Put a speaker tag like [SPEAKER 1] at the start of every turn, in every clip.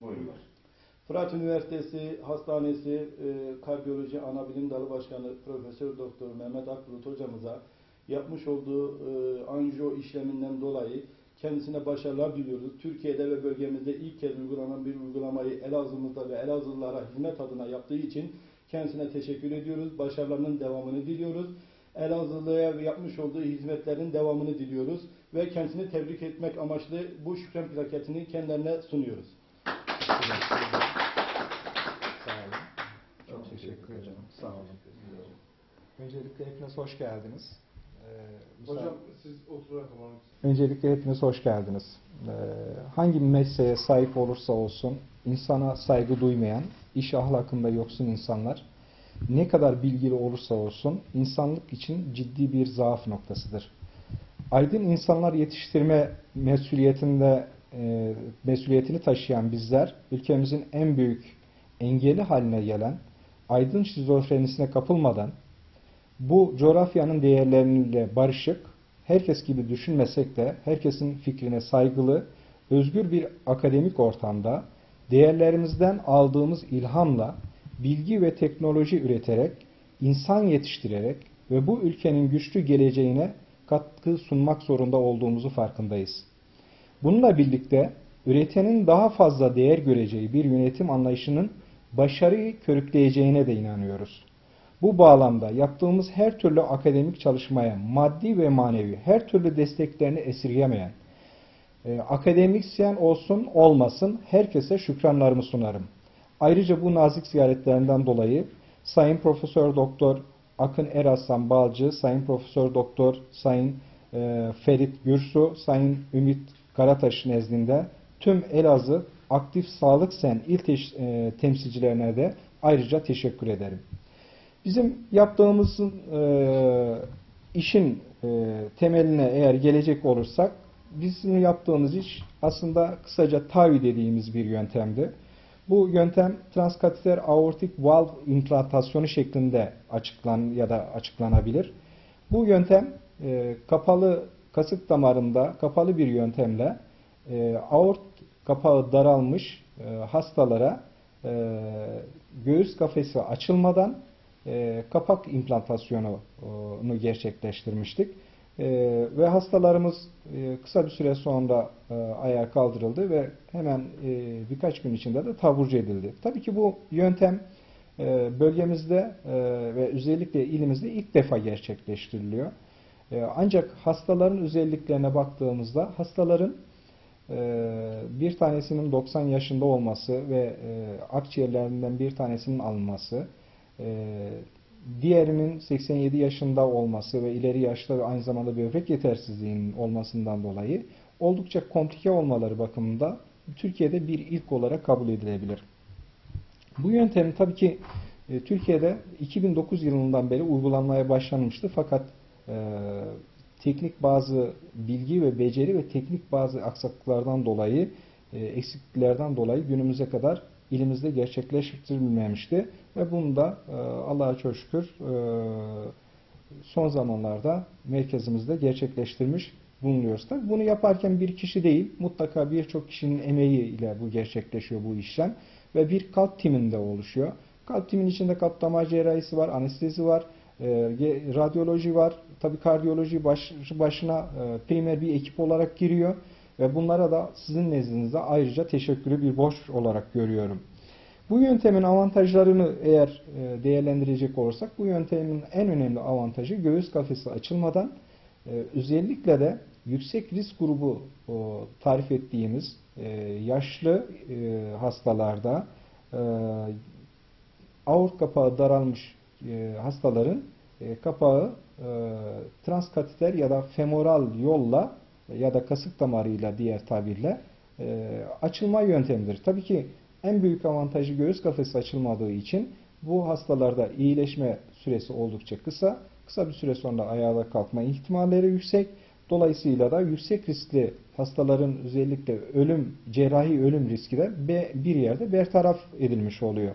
[SPEAKER 1] Buyurun.
[SPEAKER 2] Fırat Üniversitesi Hastanesi e, Kardiyoloji Anabilim Dalı Başkanı Profesör Doktor Mehmet Akbulut hocamıza yapmış olduğu e, anjiyo işleminden dolayı kendisine başarılar diliyoruz. Türkiye'de ve bölgemizde ilk kez uygulanan bir uygulamayı Elazığ'ımızda ve Elazığlılara hizmet adına yaptığı için kendisine teşekkür ediyoruz. Başarılarının devamını diliyoruz. Elazığlı'ya yapmış olduğu hizmetlerin devamını diliyoruz ve kendisini tebrik etmek amaçlı bu şükran plaketini kendilerine sunuyoruz.
[SPEAKER 3] Sağ olun. Çok teşekkür ederim. Sağ olun. Öncelikle hepiniz hoş geldiniz. Ee,
[SPEAKER 1] Hocam siz oturarak alalım.
[SPEAKER 3] Öncelikle hepiniz hoş geldiniz. Ee, hangi mesleğe sahip olursa olsun insana saygı duymayan, iş ahlakında yoksun insanlar ne kadar bilgili olursa olsun insanlık için ciddi bir zaaf noktasıdır. Aydın insanlar yetiştirme mesuliyetinde e, mesuliyetini taşıyan bizler ülkemizin en büyük engeli haline gelen aydın şizofrenisine kapılmadan bu coğrafyanın değerleriyle barışık, herkes gibi düşünmesek de herkesin fikrine saygılı, özgür bir akademik ortamda değerlerimizden aldığımız ilhamla bilgi ve teknoloji üreterek, insan yetiştirerek ve bu ülkenin güçlü geleceğine katkı sunmak zorunda olduğumuzu farkındayız. Bununla birlikte üretenin daha fazla değer göreceği bir yönetim anlayışının başarıyı körükleyeceğine de inanıyoruz. Bu bağlamda yaptığımız her türlü akademik çalışmaya maddi ve manevi her türlü desteklerini esirgemeyen, e, akademisyen olsun olmasın herkese şükranlarımı sunarım. Ayrıca bu nazik ziyaretlerinden dolayı Sayın Profesör Doktor Akın Eraslan Balcı, Sayın Profesör Doktor Sayın e, Ferit Gürsu, Sayın Ümit Karataş nezdinde tüm Elazığ Aktif Sağlık Sen il e, temsilcilerine de ayrıca teşekkür ederim. Bizim yaptığımız e, işin e, temeline eğer gelecek olursak bizim yaptığımız iş aslında kısaca TAVI dediğimiz bir yöntemdi. Bu yöntem transkateter aortik valve implantasyonu şeklinde açıklan ya da açıklanabilir. Bu yöntem e, kapalı kasık damarında kapalı bir yöntemle e, aort kapağı daralmış e, hastalara e, göğüs kafesi açılmadan e, kapak implantasyonunu gerçekleştirmiştik. E, ve hastalarımız e, kısa bir süre sonra e, ayağa kaldırıldı ve hemen e, birkaç gün içinde de taburcu edildi. Tabii ki bu yöntem e, bölgemizde e, ve özellikle ilimizde ilk defa gerçekleştiriliyor. E, ancak hastaların özelliklerine baktığımızda hastaların e, bir tanesinin 90 yaşında olması ve e, akciğerlerinden bir tanesinin alınması, e, diğerinin 87 yaşında olması ve ileri yaşta ve aynı zamanda böbrek yetersizliğinin olmasından dolayı oldukça komplike olmaları bakımında Türkiye'de bir ilk olarak kabul edilebilir. Bu yöntemin tabii ki Türkiye'de 2009 yılından beri uygulanmaya başlanmıştı fakat teknik bazı bilgi ve beceri ve teknik bazı aksaklıklardan dolayı e, eksikliklerden dolayı günümüze kadar ilimizde gerçekleştirilmemişti ve bunu da e, Allah'a çok şükür e, son zamanlarda merkezimizde gerçekleştirmiş bulunuyoruz. Tabii bunu yaparken bir kişi değil, mutlaka birçok kişinin emeği ile bu gerçekleşiyor bu işlem ve bir kalp timinde oluşuyor. Kalp timin içinde kalp damar cerrahisi var, anestezi var, e, radyoloji var. Tabii kardiyoloji baş, başına e, primer bir ekip olarak giriyor ve bunlara da sizin nezdinizde ayrıca teşekkürü bir borç olarak görüyorum. Bu yöntemin avantajlarını eğer e, değerlendirecek olursak bu yöntemin en önemli avantajı göğüs kafesi açılmadan e, özellikle de yüksek risk grubu tarif ettiğimiz e, yaşlı hastalarda aort kapağı daralmış e, hastaların e, kapağı e, transkateter ya da femoral yolla ya da kasık damarıyla diğer tabirle e, açılma yöntemidir. Tabii ki en büyük avantajı göğüs kafesi açılmadığı için bu hastalarda iyileşme süresi oldukça kısa. Kısa bir süre sonra ayağa kalkma ihtimalleri yüksek. Dolayısıyla da yüksek riskli hastaların özellikle ölüm, cerrahi ölüm riski de bir yerde bertaraf edilmiş oluyor.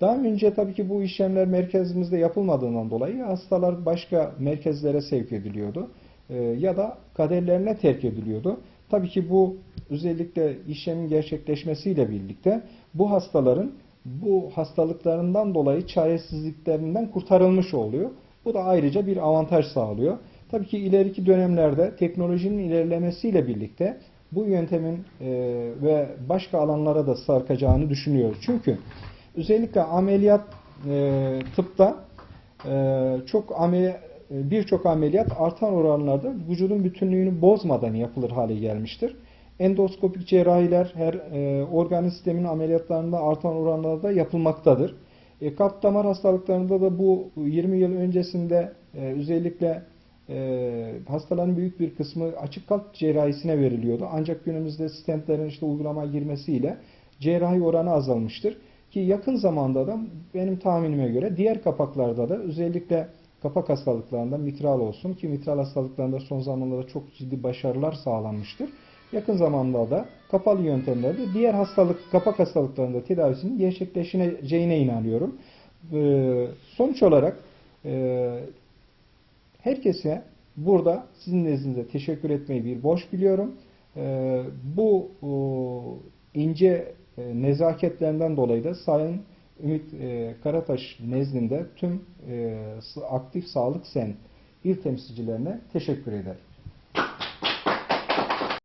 [SPEAKER 3] Daha önce tabii ki bu işlemler merkezimizde yapılmadığından dolayı hastalar başka merkezlere sevk ediliyordu. Ee, ya da kaderlerine terk ediliyordu. Tabii ki bu özellikle işlemin gerçekleşmesiyle birlikte bu hastaların bu hastalıklarından dolayı çaresizliklerinden kurtarılmış oluyor. Bu da ayrıca bir avantaj sağlıyor. Tabii ki ileriki dönemlerde teknolojinin ilerlemesiyle birlikte bu yöntemin e, ve başka alanlara da sarkacağını düşünüyoruz. Çünkü özellikle ameliyat e, tıpta e, çok ameliyat birçok ameliyat artan oranlarda vücudun bütünlüğünü bozmadan yapılır hale gelmiştir. Endoskopik cerrahiler her e, organ sistemin ameliyatlarında artan oranlarda yapılmaktadır. E, kalp damar hastalıklarında da bu 20 yıl öncesinde e, özellikle e, hastaların büyük bir kısmı açık kalp cerrahisine veriliyordu. Ancak günümüzde stentlerin işte uygulamaya girmesiyle cerrahi oranı azalmıştır. Ki yakın zamanda da benim tahminime göre diğer kapaklarda da özellikle kapak hastalıklarında mitral olsun ki mitral hastalıklarında son zamanlarda çok ciddi başarılar sağlanmıştır. Yakın zamanda da kapalı yöntemlerde diğer hastalık kapak hastalıklarında tedavisinin gerçekleşeceğine inanıyorum. Ee, sonuç olarak e, herkese burada sizin nezdinizde teşekkür etmeyi bir borç biliyorum. Ee, bu o, ince e, nezaketlerinden dolayı da Sayın Ümit e, Karataş nezdinde tüm e, aktif sağlık sen il temsilcilerine teşekkür ederim.